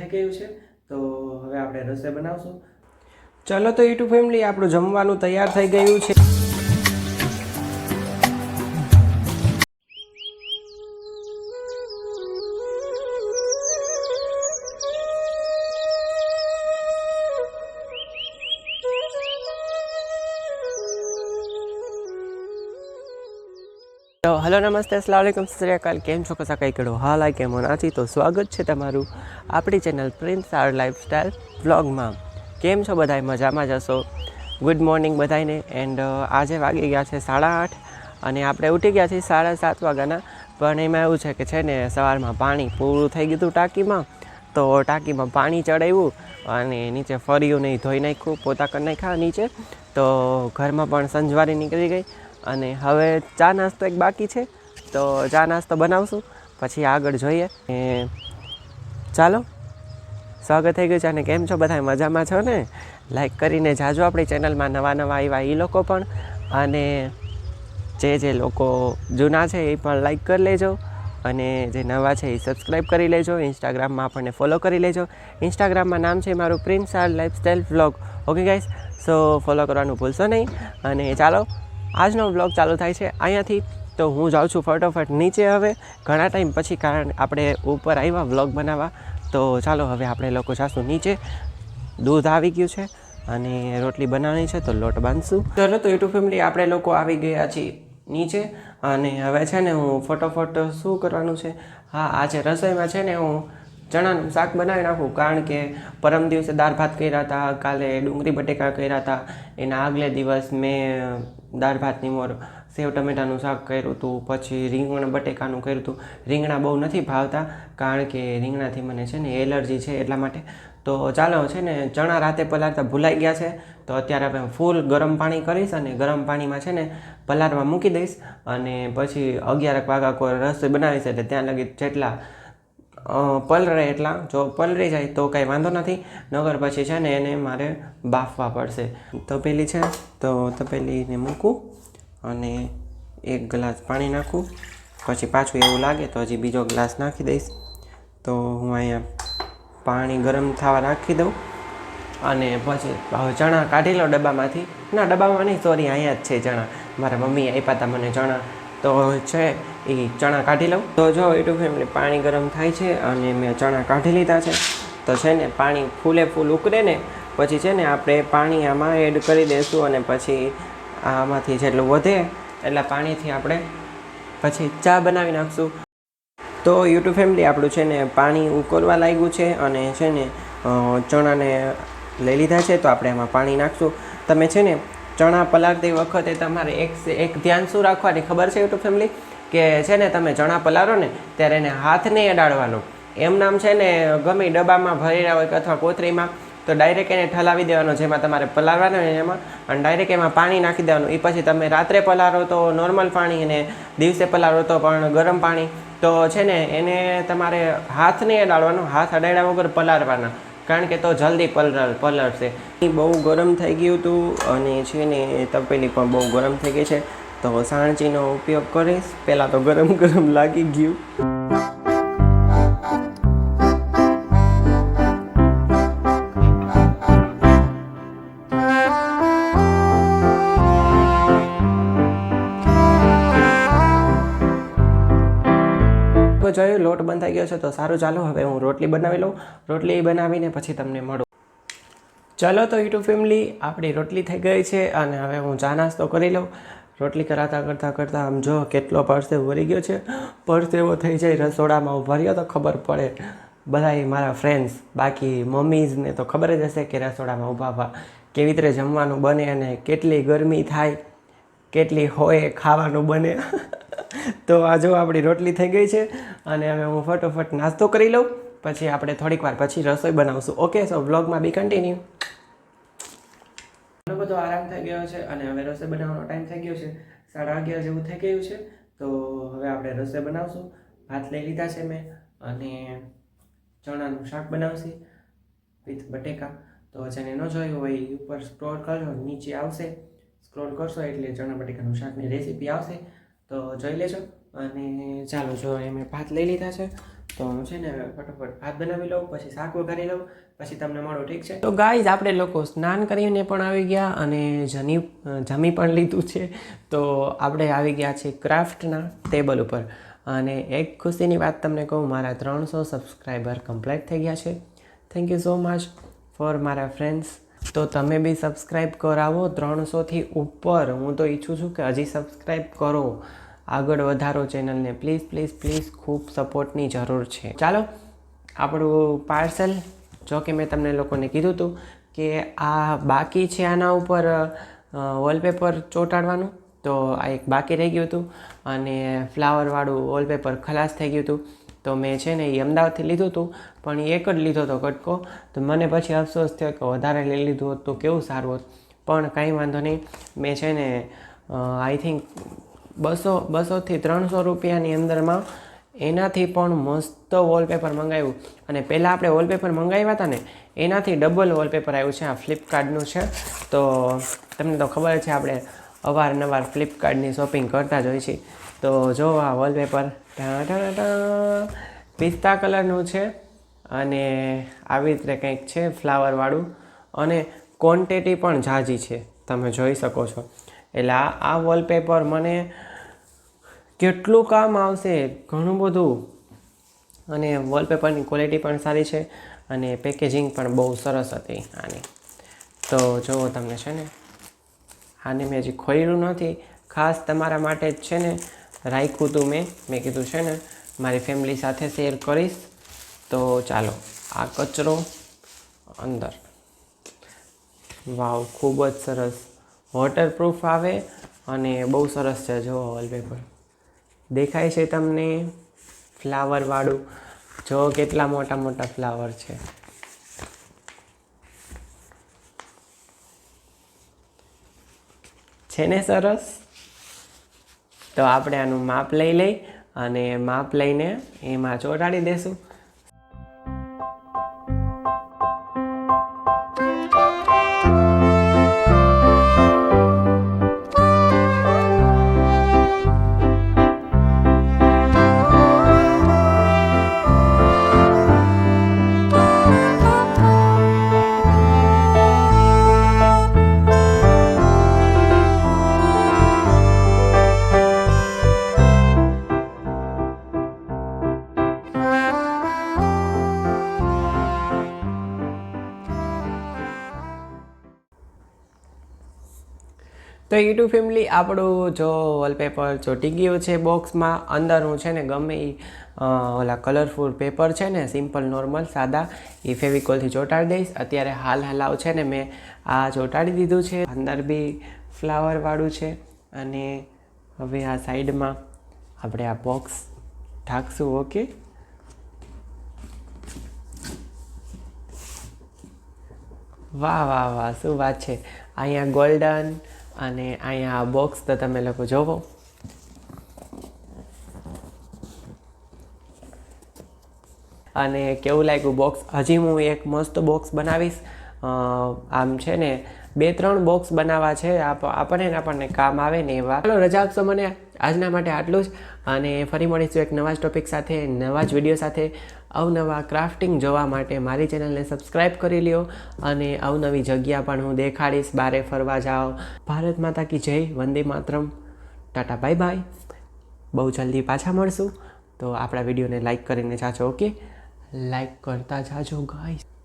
થઈ ગયું છે. તો હવે આપણે રસોઈ બનાવશું. ચાલો તો યુટ્યુબ ફેમિલી, આપણું જમવાનું તૈયાર થઈ ગયું છે. તો હલો નમસ્તે, અસલામ સત્યાકાલ કેમ છો? કસા કઈ કડો હાલ આ કેમ નાચી તો સ્વાગત છે તમારું આપણી ચેનલ પ્રિન્સ આર લાઈફસ્ટાઈલ વ્લોગમાં. કેમ છો બધાય? મજામાં જશો ગુડ મોર્નિંગ બધાને એન્ડ આજે વાગી ગયા છે સાડા આઠ અને આપણે ઉઠી ગયા છીએ સાડા સાત વાગ્યાના, પણ એમાં એવું છે કે છે ને, સવારમાં પાણી પૂરું થઈ ગયું હતું ટાંકીમાં, તો ટાંકીમાં પાણી ચડાવ્યું અને નીચે ફર્યું નહીં ધોઈ નાખ્યું, પોતા કરી નાખ્યા નીચે, તો ઘરમાં પણ સંજવારી નીકળી ગઈ અને હવે ચા નાસ્તો એક બાકી છે. તો ચા નાસ્તો બનાવશું. પછી આગળ જોઈએ. એ ચાલો. સ્વાગત થઈ ગયું છે અને કેમ છો બધા મજામાં છો ને? લાઈક કરીને જાજો આપણી ચેનલમાં નવા નવા આવ્યા એ લોકો પણ. અને જે જે લોકો જૂના છે એ પણ લાઈક કરી લેજો. અને જે નવા છે એ સબસ્ક્રાઈબ કરી લેજો. ઇન્સ્ટાગ્રામમાં આપણને ફોલો કરી લેજો. ઇન્સ્ટાગ્રામમાં નામ છે મારું Prince R lifestyle vlog okay guys so follow કરવાનું ભૂલશો નહીં. અને ચાલો આજનો વ્લોગ ચાલુ થાય છે અહીંયાથી તો હું જાઉં છું ફટોફટ નીચે હવે. ઘણા ટાઈમ પછી કારણ આપણે ઉપર આવ્યા વ્લોગ બનાવવા. તો ચાલો હવે આપણે લોકો જાશું નીચે. દૂધ આવી ગયું છે અને રોટલી બનાવવાની છે તો લોટ બાંધશું. ચાલો તો યુટ્યુબ ફેમિલી આપણે લોકો આવી ગયા છીએ નીચે અને હવે છે ને હું ફટોફટ શું કરવાનું છે? હા, આજે રસોઈમાં છે ને હું ચણાનું શાક બનાવી નાખું. કારણ કે પરમ દિવસે દાળ ભાત કર્યા હતા, કાલે ડુંગળી બટેકા કર્યા હતા. એના આગલે દિવસ મેં દાળ ભાતની મોર સેવ ટમેટાનું શાક કર્યું હતું, પછી રીંગણ બટેકાનું કર્યું હતું. રીંગણા બહુ નથી ભાવતા, કારણ કે રીંગણાથી મને છે ને એલર્જી છે એટલા માટે. તો ચાલો છે ને ચણા રાતે પલાળતા ભૂલાઈ ગયા છે, તો અત્યારે આપણે ફૂલ ગરમ પાણી કરીશ અને ગરમ પાણીમાં છે ને પલાળવા મૂકી દઈશ. અને પછી અગિયારક વાગા કોઈ રસોઈ બનાવીશ એટલે ત્યાં લગી જેટલા અ, પલળે એટલા. જો પલરી જાય તો કાંઈ વાંધો નથી. નગર પછી છે ને એને મારે બાફવા પડશે. તપેલી છે તો તપેલીને મૂકું અને એક ગ્લાસ પાણી નાખું. પછી પાછું એવું લાગે તો હજી બીજો ગ્લાસ નાખી દઈશ. તો હું અહીંયા પાણી ગરમ થવા રાખી દઉં અને પછી ચણા કાઢી લો ડબ્બામાંથી. ના ડબ્બામાં નહીં સોરી અહીંયા જ છે ચણા. મારા મમ્મીએ આપ્યા હતા મને ચણા. તો છે એ ચણા કાઢી લઉં. તો જો યુટ્યુબ ફેમિલી પાણી ગરમ થાય છે અને મેં ચણા કાઢી લીધા છે. તો છે ને પાણી ફૂલે ફૂલ ઉકળે ને, પછી છે ને આપણે પાણી આમાં એડ કરી દઈશું અને પછી આમાંથી જેટલું વધે એટલા પાણીથી આપણે પછી ચા બનાવી નાખશું. તો યુટ્યુબ ફેમિલી આપણું છે ને પાણી ઉકળવા લાગ્યું છે અને છે ને ચણાને લઈ લીધા છે તો આપણે એમાં પાણી નાખશું. તમે છે ને ચણા પલાળતી વખતે તમારે એક એક ધ્યાન શું રાખવાની ખબર છે યુટ્યુબ ફેમિલી કે છે ને તમે ચણા પલાળો ને ત્યારે એને હાથને અડાડવાનો એમ નામ છે ને ગમે ડબ્બામાં ભરેલા હોય કે અથવા કોથળીમાં, તો ડાયરેક્ટ એને ઠલાવી દેવાનો જેમાં તમારે પલાળવાનું હોય એમાં, અને ડાયરેક્ટ એમાં પાણી નાખી દેવાનું. એ પછી તમે રાત્રે પલાળો તો નોર્મલ પાણી અને દિવસે પલાળો તો પણ ગરમ પાણી. તો છે ને એને તમારે હાથ નહીં અડાડવાનો, હાથ અડાડ્યા વગર પલાળવાના. કારણ કે તો જલ્દી પલર પલળશે. એ બહુ ગરમ થઈ ગયું હતું અને છે ને તપેલી પણ બહુ ગરમ થઈ ગઈ છે. તો સાણચીનો ઉપયોગ કરીશ. પહેલાં તો ગરમ ગરમ લાગી ગયું. જોયું, લોટ બંધાઈ ગયો છે, તો સારું ચાલો, હવે હું રોટલી બનાવી લઉં. રોટલી બનાવીને પછી તમને મળું. ચાલો તો યુટ્યુબ ફેમિલી, આપણી રોટલી થઈ ગઈ છે અને હવે હું ચા નાસ્તો કરી લઉં. રોટલી કરાતા કરતાં કરતાં આમ જો કેટલો પરસે વળી ગયો છે. પરસે એવો થઈ જાય, રસોડામાં ઊભા રહ્યો તો ખબર પડે. બધાય મારા ફ્રેન્ડ્સ બાકી મમ્મીઝને તો ખબર જ હશે કે રસોડામાં ઊભા ઊભા કેવી રીતે જમવાનું બને અને કેટલી ગરમી થાય, કેટલી હોય, ખાવાનું બને. તો આ જો આપણી રોટલી થઈ ગઈ છે અને હવે હું ફટોફટ નાસ્તો કરી લઉં. પછી આપણે થોડીક વાર પછી રસોઈ બનાવશું. ઓકે સો વ્લોગમાં બી કન્ટિન્યુ ઘણો બધો આરામ થઈ ગયો છે અને હવે રસોઈ બનાવવાનો ટાઈમ થઈ ગયો છે. સાડા અગિયાર જેવું થઈ ગયું છે. તો હવે આપણે રસોઈ બનાવશું. ભાત લઈ લીધા છે મેં અને ચણાનું શાક બનાવશે વિથ બટેકા. તો જેને ન જોયું હોય ઉપર સ્ક્રોલ કરજો, નીચે આવશે. સ્ક્રોલ કરશો એટલે ચણા બટેકાનું શાકની રેસીપી આવશે. તો જોઈ લેજો અને ચાલો, જો એ મેં ભાત લઈ લીધા છે, તો હું છે ને ફટાફટ ભાત બનાવી લઉં, પછી શાક વઘારી લઉં, પછી તમને મળું, ઠીક છે? તો ગાઈઝ, આપણે લોકો સ્નાન કરીને પણ આવી ગયા અને જની જમી પણ લીધું છે. તો આપણે આવી ગયા છીએ ક્રાફ્ટના ટેબલ ઉપર. અને એક ખુશીની વાત તમને કહું, મારા ત્રણસો સબસ્ક્રાઈબર કમ્પ્લીટ થઈ ગયા છે. Thank you so much for મારા ફ્રેન્ડ્સ તો તમે બી સબસ્ક્રાઈબ કરાવો ત્રણસોથી ઉપર. હું તો ઈચ્છું છું કે હજી સબસ્ક્રાઈબ કરો. આગળ વધારો ચેનલને. પ્લીઝ પ્લીઝ પ્લીઝ ખૂબ સપોર્ટની જરૂર છે. ચાલો, આપણું પાર્સલ જો કે મેં તમને લોકોને કીધું હતું કે આ બાકી છે આના ઉપર વોલપેપર ચોંટાડવાનું. તો આ એક બાકી રહી ગયું હતું અને ફ્લાવરવાળું વોલપેપર ખલાસ થઈ ગયું હતું. તો મેં છે ને એ અમદાવાદથી લીધું હતું, પણ એ એક જ લીધો હતો કટકો. તો મને પછી અફસોસ થયો કે વધારે લઈ લીધું હોત તો કેવું સારું હોત. પણ કાંઈ વાંધો નહીં, મેં છે ને આઈ થિંક બસો, બસોથી ત્રણસો રૂપિયાની અંદરમાં એનાથી પણ મસ્ત વોલપેપર મંગાવ્યું. અને પહેલાં આપણે વોલપેપર મંગાવ્યા હતા ને, એનાથી ડબલ વોલપેપર આવ્યું છે, આ ફ્લિપકાર્ટનું છે. તો તમને તો ખબર છે, આપણે અવારનવાર ફ્લિપકાર્ટની શોપિંગ કરતા જ હોય છે તો જો આ વોલપેપર પિસ્તા કલરનું છે અને આવી રીતે કંઈક છે ફ્લાવરવાળું અને ક્વોન્ટિટી પણ ઝાઝી છે, તમે જોઈ શકો છો. એટલે આ આ વોલપેપર મને કેટલું કામ આવશે, ઘણું બધું. અને વોલપેપરની ક્વોલિટી પણ સારી છે અને પેકેજિંગ પણ બહુ સરસ હતી આની. તો જો તમને છે ને, આને મેં હજી ખોલ્યું નથી, ખાસ તમારા માટે જ છે ને રાખ્યું હતું મેં. મેં કીધું છે ને, મારી ફેમિલી સાથે શેર કરીશ. તો ચાલો, આ કચરો અંદર. વાવ, ખૂબ જ સરસ. વોટરપ્રૂફ આવે અને બહુ સરસ છે. જો વોલપેપર દેખાય છે તમને ફ્લાવરવાળું જો કેટલા મોટા મોટા ફ્લાવર છે. છે ને સરસ? તો આપણે આનું માપ લઈ લઈ અને માપ લઈને એમાં ચોંટાડી દેશું. તો યુટ્યુબ ફેમિલી આપણું જો વોલપેપર ચોંટી ગયું છે બોક્સમાં અંદર હું છે ને ગમે એ ઓલા કલરફુલ પેપર છે ને સિમ્પલ નોર્મલ સાદા એ ફેવિકોલથી ચોંટાડી દઈશ. અત્યારે હાલ હલાવ છે ને મેં આ ચોંટાડી દીધું છે. અંદર બી ફ્લાવરવાળું છે અને હવે આ સાઈડમાં આપણે આ બોક્સ ઢાંકશું ઓકે વાહ વાહ વાહ, શું વાત છે. અહીંયા ગોલ્ડન અને અહીંયા આ બોક્સ તો તમે લોકો જોવો. અને કેવું લાગ્યું બોક્સ હજી હું એક મસ્ત બોક્સ બનાવીશ. આમ છે ને, બે ત્રણ બોક્સ બનાવવા છે. આપ, આપણને આપણને કામ આવે ને એવા. ચાલો, રજા આપશો મને આજના માટે આટલું જ. અને ફરી મળીશું એક નવા જ ટોપિક સાથે, નવા જ વીડિયો સાથે. અવનવા ક્રાફ્ટિંગ જોવા માટે મારી ચેનલને સબસ્ક્રાઈબ કરી લ્યો અને અવનવી જગ્યા પણ હું દેખાડીશ. બારે ફરવા જાઓ. ભારત માતા કી જય. વંદે માતરમ. Tata, bye bye. બહુ જલ્દી પાછા મળશું. તો આપણા વિડીયોને લાઈક કરીને જાજો, ઓકે? લાઈક કરતા જાજો ગાઈસ